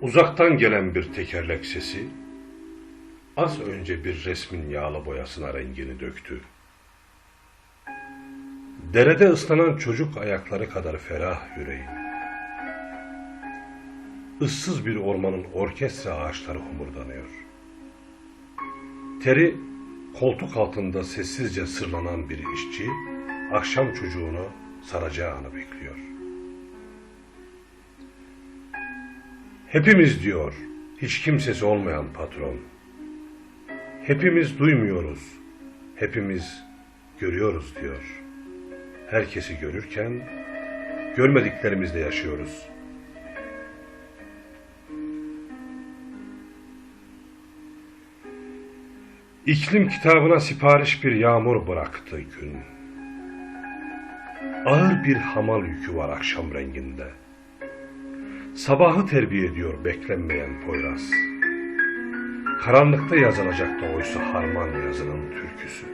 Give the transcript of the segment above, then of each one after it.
Uzaktan gelen bir tekerlek sesi, az önce bir resmin yağlı boyasına rengini döktü. Derede ıslanan çocuk ayakları kadar ferah yüreğim. Issız bir ormanın orkestra ağaçları homurdanıyor. Teri koltuk altında sessizce sırlanan bir işçi, akşam çocuğunu saracağını bekliyor. Hepimiz diyor, hiç kimsesi olmayan patron. Hepimiz duymuyoruz, hepimiz görüyoruz diyor. Herkesi görürken, görmediklerimizle yaşıyoruz. İklim kitabına sipariş bir yağmur bıraktı gün. Ağır bir hamal yükü var akşam renginde. Sabahı terbiye ediyor beklenmeyen Poyraz. Karanlıkta yazılacaktı oysa harman yazının türküsü.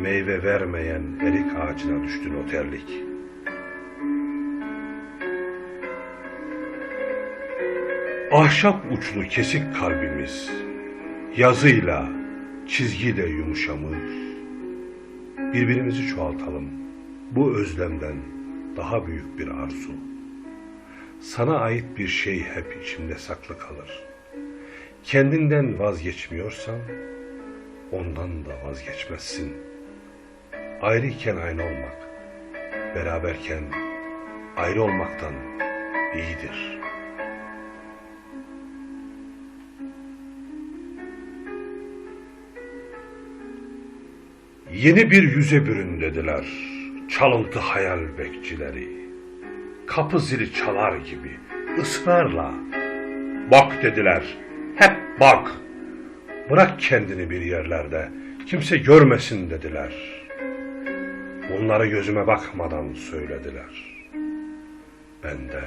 Meyve vermeyen erik ağacına düştü noterlik. Ahşap uçlu kesik kalbimiz, yazıyla, çizgiyle yumuşamış. Birbirimizi çoğaltalım. Bu özlemden daha büyük bir arzu. Sana ait bir şey hep içimde saklı kalır. Kendinden vazgeçmiyorsan ondan da vazgeçmezsin. Ayrıyken aynı olmak, beraberken ayrı olmaktan iyidir. Yeni bir yüze bürün dediler, çalıntı hayal bekçileri. Kapı zili çalar gibi ısrarla. Bak dediler, hep bak. Bırak kendini bir yerlerde, kimse görmesin dediler. Bunları gözüme bakmadan söylediler. Ben de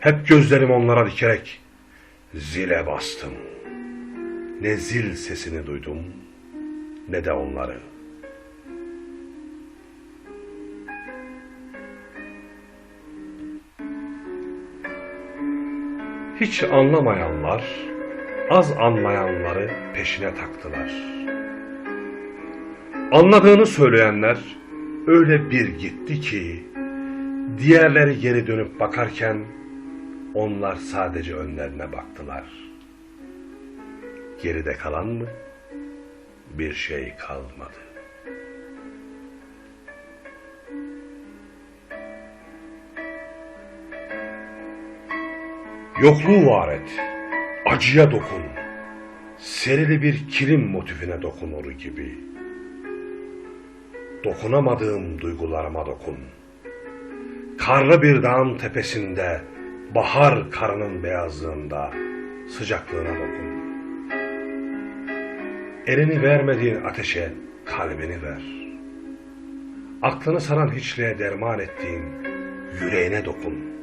hep gözlerimi onlara dikerek zile bastım. Ne zil sesini duydum, ne de onları. Hiç anlamayanlar, az anlayanları peşine taktılar. Anladığını söyleyenler öyle bir gitti ki, diğerleri geri dönüp bakarken onlar sadece önlerine baktılar. Geride kalan mı? Bir şey kalmadı. Yokluğu var et, acıya dokun, serili bir kilim motifine dokunur gibi. Dokunamadığım duygularıma dokun. Karlı bir dağın tepesinde, bahar karının beyazlığında, sıcaklığına dokun. Elini vermediğin ateşe kalbini ver. Aklını saran hiçliğe derman ettiğin yüreğine dokun.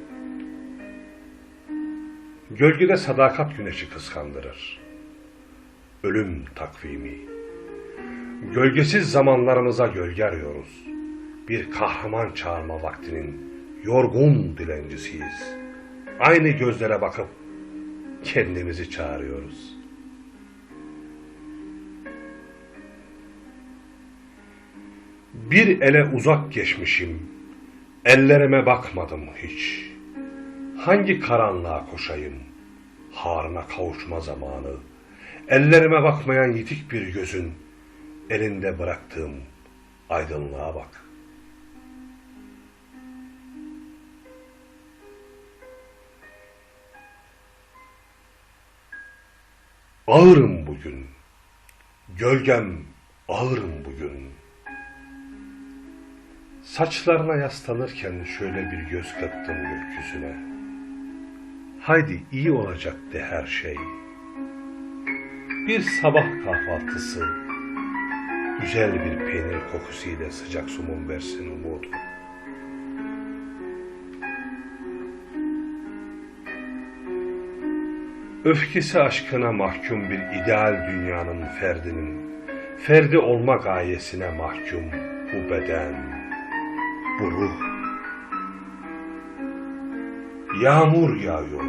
Gölgede sadakat güneşi kıskandırır. Ölüm takvimi. Gölgesiz zamanlarımıza gölge arıyoruz. Bir kahraman çağırma vaktinin yorgun dilencisiyiz. Aynı gözlere bakıp kendimizi çağırıyoruz. Bir ele uzak geçmişim, ellerime bakmadım hiç. Hangi karanlığa koşayım? Harına kavuşma zamanı. Ellerime bakmayan yitik bir gözün elinde bıraktığım aydınlığa bak. Ağırım bugün. Gölgem ağırım bugün. Saçlarına yaslanırken şöyle bir göz kırptım gökyüzüne. Haydi iyi olacak de her şey. Bir sabah kahvaltısı, güzel bir peynir kokusuyla sıcak sumun versin umudu. Öfkesi aşkına mahkum bir ideal dünyanın ferdinin, ferdi olma gayesine mahkum bu beden, bu ruh. Yağmur yağıyor.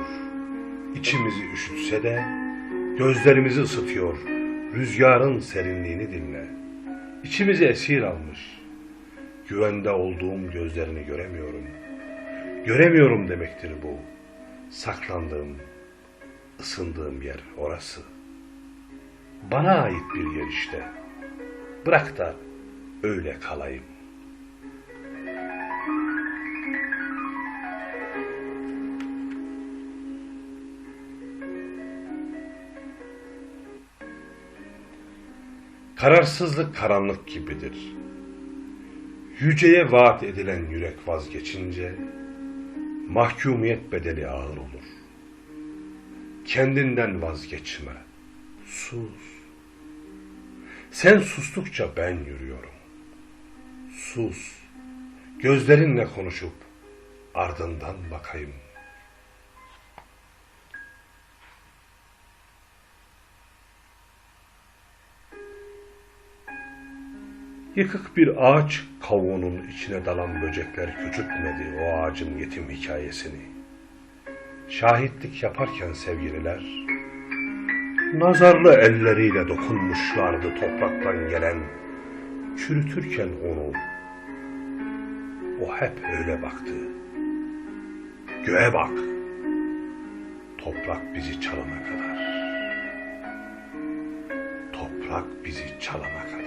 İçimizi üşütse de gözlerimizi ısıtıyor. Rüzgarın serinliğini dinle. İçimizi esir almış. Güvende olduğum gözlerini göremiyorum. Göremiyorum demektir bu. Saklandığım, ısındığım yer orası. Bana ait bir yer işte. Bırak da öyle kalayım. Kararsızlık karanlık gibidir. Yüceye vaat edilen yürek vazgeçince mahkumiyet bedeli ağır olur. Kendinden vazgeçme. Sus. Sen sustukça ben yürüyorum. Sus. Gözlerinle konuşup ardından bakayım. Yıkık bir ağaç kavuğunun içine dalan böcekler küçültmedi o ağacın yetim hikayesini. Şahitlik yaparken sevgililer, nazarlı elleriyle dokunmuşlardı topraktan gelen, çürütürken onu. O hep öyle baktı. Göğe bak, toprak bizi çalana kadar. Toprak bizi çalana kadar.